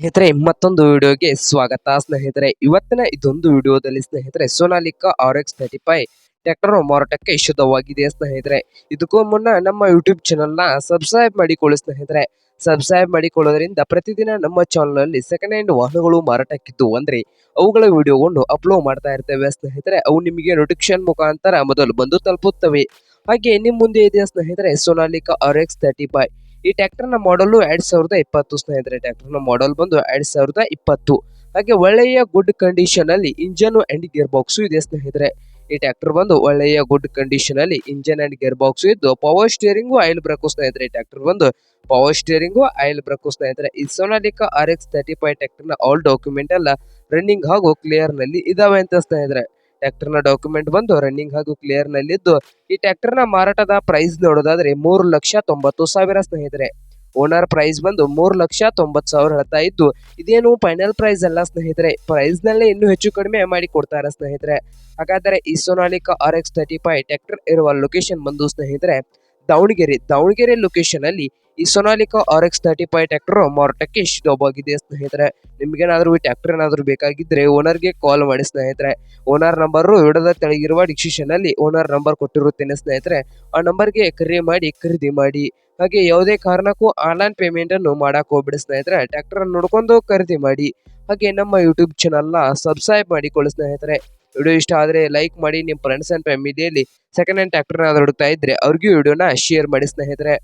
ಸ್ನೇಹಿತರೆ, ಮತ್ತೊಂದು ವಿಡಿಯೋಗೆ ಸ್ವಾಗತ. ಸ್ನೇಹಿತರೆ, ಇವತ್ತಿನ ಇದೊಂದು ವಿಡಿಯೋದಲ್ಲಿ ಸ್ನೇಹಿತರೆ, Sonalika R X thirty five tractor ಮಾರಾಟಕ್ಕೆ ಶುದ್ಧವಾಗಿದೆ ಸ್ನೇಹಿತರೆ. ಇದಕ್ಕೂ ಮುನ್ನ ನಮ್ಮ ಯೂಟ್ಯೂಬ್ ಚಾನಲ್ನ ಸಬ್ಸ್ಕ್ರೈಬ್ ಮಾಡಿಕೊಳ್ಳಿ ಸ್ನೇಹಿತರೆ. ಸಬ್ಸ್ಕ್ರೈಬ್ ಮಾಡಿಕೊಳ್ಳೋದ್ರಿಂದ ಪ್ರತಿದಿನ ನಮ್ಮ ಚಾನಲ್ನಲ್ಲಿ ಸೆಕೆಂಡ್ ಹ್ಯಾಂಡ್ ವಾಹನಗಳು ಮಾರಾಟಕ್ಕಿದ್ದು ಅಂದರೆ, ಅವುಗಳ ವಿಡಿಯೋವನ್ನು ಅಪ್ಲೋಡ್ ಮಾಡ್ತಾ ಇರ್ತೇವೆ ಸ್ನೇಹಿತರೆ. ಅವು ನಿಮಗೆ ನೋಟಿಫಿಕೇಶನ್ ಮುಖಾಂತರ ಮೊದಲು ಬಂದು ತಲುಪುತ್ತವೆ. ಹಾಗೆ ನಿಮ್ಮ ಮುಂದೆ ಇದೆ ಸ್ನೇಹಿತರೆ, Sonalika R X thirty five ಈ ಟ್ರ್ಯಾಕ್ಟರ್ನ ಮಾಡಲು ಎರಡ್ ಸಾವಿರದ ಇಪ್ಪತ್ತು ಸ್ನೇಹಿತರೆ ಟ್ರ್ಯಾಕ್ಟರ್ನ ಮಾಡಲ್ ಬಂದು ಎರಡ್ ಸಾವಿರದ ಇಪ್ಪತ್ತು. ಹಾಗೆ ಒಳ್ಳೆಯ ಗುಡ್ ಕಂಡೀಷನ್ ಅಲ್ಲಿ ಇಂಜನ್ ಅಂಡ್ ಗೇರ್ ಬಾಕ್ಸ್ ಇದೆ ಸ್ನೇಹಿತರೆ. ಈ ಟ್ರ್ಯಾಕ್ಟರ್ ಬಂದು ಒಳ್ಳೆಯ ಗುಡ್ ಕಂಡೀಷನ್ ಅಲ್ಲಿ ಇಂಜನ್ ಅಂಡ್ ಗೇರ್ ಬಾಕ್ಸ್ ಇದ್ದು ಪವರ್ ಸ್ಟೇರಿಂಗು ಆಯಿಲ್ ಬ್ರೇಕು ಸ್ನೇಹಿತರೆ ಟ್ರ್ಯಾಕ್ಟರ್ ಬಂದು ಪವರ್ ಸ್ಟೇರಿಂಗು ಆಯಿಲ್ ಬ್ರೇಕು ಸ್ನೇಹಿತರೆ. ಈ Sonalika R X thirty five ಟ್ರ್ಯಾಕ್ಟರ್ನ ಆಲ್ ಡಾಕ್ಯುಮೆಂಟ್ ಎಲ್ಲ ರನ್ನಿಂಗ್ ಹಾಗೂ ಕ್ಲಿಯರ್ನಲ್ಲಿ ಇದಾವೆ ಅಂತ ಸ್ನೇಹಿತರೆ. ಟ್ರ್ಯಾಕ್ಟರ್ನ ಡಾಕ್ಯುಮೆಂಟ್ ಬಂದು ರನ್ನಿಂಗ್ ಹಾಗೂ ಕ್ಲಿಯರ್ ನಲ್ಲಿದ್ದು ಈ ಟ್ರ್ಯಾಕ್ಟರ್ನ ಮಾರಾಟದ ಪ್ರೈಸ್ ನೋಡೋದಾದ್ರೆ ಮೂರು ಲಕ್ಷ ತೊಂಬತ್ತು ಸಾವಿರ ಸ್ನೇಹಿತರೆ. ಓನರ್ ಪ್ರೈಸ್ ಬಂದು ಮೂರು ಲಕ್ಷ ತೊಂಬತ್ತು ಸಾವಿರ ಹೇಳ್ತಾ ಇದ್ದು, ಇದೇನು ಫೈನಲ್ ಪ್ರೈಸ್ ಅಲ್ಲ ಸ್ನೇಹಿತರೆ ಪ್ರೈಸ್ ನಲ್ಲೇ ಇನ್ನೂ ಹೆಚ್ಚು ಕಡಿಮೆ ಮಾಡಿ ಕೊಡ್ತಾರೆ ಸ್ನೇಹಿತರೆ. ಹಾಗಾದರೆ ಈ Sonalika R X thirty five tractor ಇರುವ ಲೊಕೇಶನ್ ಬಂದು ಸ್ನೇಹಿತರೆ, ದಾವಣಗೆರೆ. ದಾವಣಗೆರೆ ಲೊಕೇಶನ್ ಅಲ್ಲಿ ಈ Sonalika R X thirty five tractor ಮಾರಾಟಕ್ಕೆ ಶುದ್ಧವಾಗಿದೆ ಸ್ನೇಹಿತರೆ. ನಿಮ್ಗೇನಾದರೂ ಈ ಟ್ರ್ಯಾಕ್ಟರ್ ಏನಾದರೂ ಬೇಕಾಗಿದ್ದರೆ ಓನರ್ಗೆ ಕಾಲ್ ಮಾಡಿ ಸ್ನೇಹಿತರೆ. ಓನರ್ ನಂಬರ್ ವಿಡದ ತೆಳಗಿರುವ ಡಿಸ್ಕ್ರಿಪ್ಷನ್ ಅಲ್ಲಿ ಓನರ್ ನಂಬರ್ ಕೊಟ್ಟಿರುತ್ತೇನೆ ಸ್ನೇಹಿತರೆ. ಆ ನಂಬರ್ಗೆ ಕರೆ ಮಾಡಿ, ಖರೀದಿ ಮಾಡಿ. ಹಾಗೆ ಯಾವುದೇ ಕಾರಣಕ್ಕೂ ಆನ್ಲೈನ್ ಪೇಮೆಂಟ್ ಅನ್ನು ಹೋಗ್ಬಿಡಿ ಸ್ನೇಹಿತರೆ. ಟ್ರ್ಯಾಕ್ಟರ್ ನೋಡ್ಕೊಂಡು ಖರೀದಿ ಮಾಡಿ. ಹಾಗೆ ನಮ್ಮ ಯೂಟ್ಯೂಬ್ ಚಾನಲ್ನ ಸಬ್ಸ್ಕ್ರೈಬ್ ಮಾಡಿಕೊಳ್ಳಿ ಸ್ನೇಹಿತರೆ. ವಿಡಿಯೋ ಇಷ್ಟ ಆದರೆ ಲೈಕ್ ಮಾಡಿ ನಿಮ್ಮ ಫ್ರೆಂಡ್ಸ್ ಆ್ಯಂಡ್ ಫ್ಯಾಮಿಲಿಯಲ್ಲಿ ಸೆಕೆಂಡ್ ಹ್ಯಾಂಡ್ ಟ್ರ್ಯಾಕ್ಟರ್ ಹುಡುಕ್ತಾ ಇದ್ದರೆ ಅವ್ರಿಗೂ ವಿಡಿಯೋನ ಶೇರ್ ಮಾಡಿ ಸ್ನೇಹಿತರೆ.